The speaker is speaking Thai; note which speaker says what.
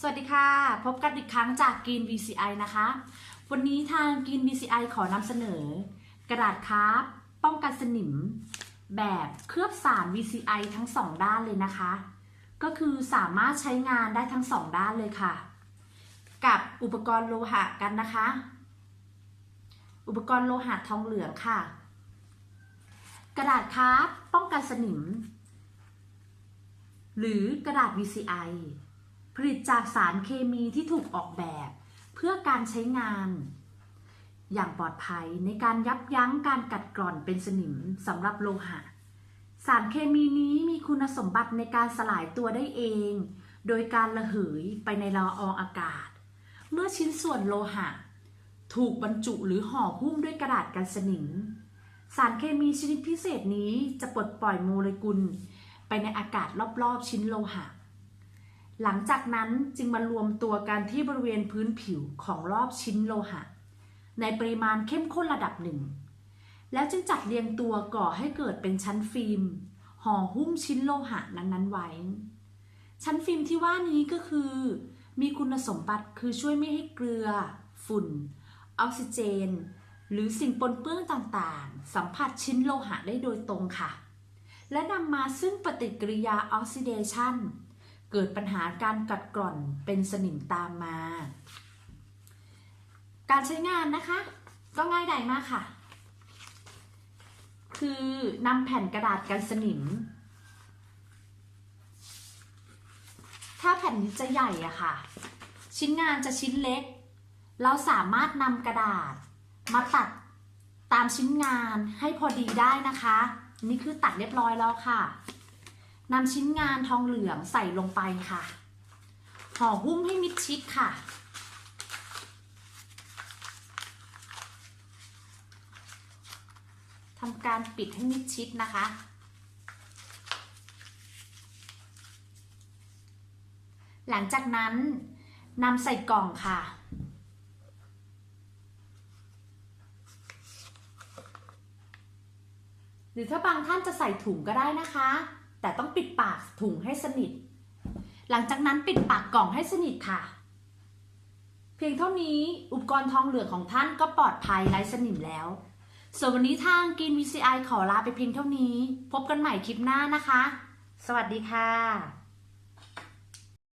Speaker 1: สวัสดีค่ะ พบกันอีกครั้งจากกรีน VCI นะคะ วันนี้ทางกรีน VCI ขอนำเสนอ กระดาษคาร์บป้องกันสนิม แบบเคลือบสาร VCI ทั้งสองด้านเลยนะคะ ก็คือสามารถใช้งานได้ทั้งสองด้านเลยค่ะ กับอุปกรณ์โลหะกันนะคะ อุปกรณ์โลหะทองเหลืองค่ะ กระดาษคาร์บป้องกันสนิม หรือกระดาษ VCI ผลิตจากสารเคมีที่ถูกออกแบบ เพื่อการใช้งาน อย่างปลอดภัยในการยับยั้งการกัดกร่อนเป็นสนิมสำหรับโลหะ สารเคมีนี้มีคุณสมบัติในการสลายตัวได้เอง โดยการระเหยไปในละอองอากาศ เมื่อชิ้นส่วนโลหะ ถูกบรรจุหรือห่อหุ้มด้วยกระดาษกันสนิม สารเคมีชนิดพิเศษนี้จะปลดปล่อยโมเลกุล ไปในอากาศรอบๆ ชิ้นโลหะ หลังจากนั้นจึงมารวมตัวกันที่บริเวณพื้นผิวของรอบชิ้นโลหะ ในปริมาณเข้มข้นระดับหนึ่ง แล้วจึงจัดเรียงตัวก่อให้เกิดเป็นชั้นฟิล์มห่อหุ้มชิ้นโลหะนั้นๆไว้ ชั้นฟิล์มที่ว่านี้ก็คือ มีคุณสมบัติคือช่วยไม่ให้เกลือ ฝุ่น ออกซิเจน หรือสิ่งปนเปื้อนต่างๆ สัมผัสชิ้นโลหะได้โดยตรงค่ะ และนำมาซึ่งปฏิกิริยาออกซิเดชัน เกิดปัญหาการกัดกร่อนเป็นสนิมตามมา การใช้งานนะคะ ก็ง่ายดายมากค่ะ คือนำแผ่นกระดาษกันสนิม ถ้าแผ่นนี้จะใหญ่อะค่ะ ชิ้นงานจะชิ้นเล็ก เราสามารถนำกระดาษมาตัดตามชิ้นงานให้พอดีได้นะคะ นี่คือตัดเรียบร้อยแล้วค่ะ นำชิ้นงานทองเหลืองใส่ลงไปค่ะ ห่อหุ้มให้มิดชิดค่ะ ทำการปิดให้มิดชิดนะคะ หลังจากนั้นนำใส่กล่องค่ะหรือถ้าบางท่านจะใส่ถุงก็ได้นะคะ แต่ต้องปิดปากถุงให้สนิท หลังจากนั้นปิดปากกล่องให้สนิทค่ะ เพียงเท่านี้อุปกรณ์ทองเหลืองของท่านก็ปลอดภัยไร้สนิมแล้ว ส่วนวันนี้ทางกิน VCI ขอลาไปเพียงเท่านี้ พบกันใหม่คลิปหน้านะคะ สวัสดีค่ะ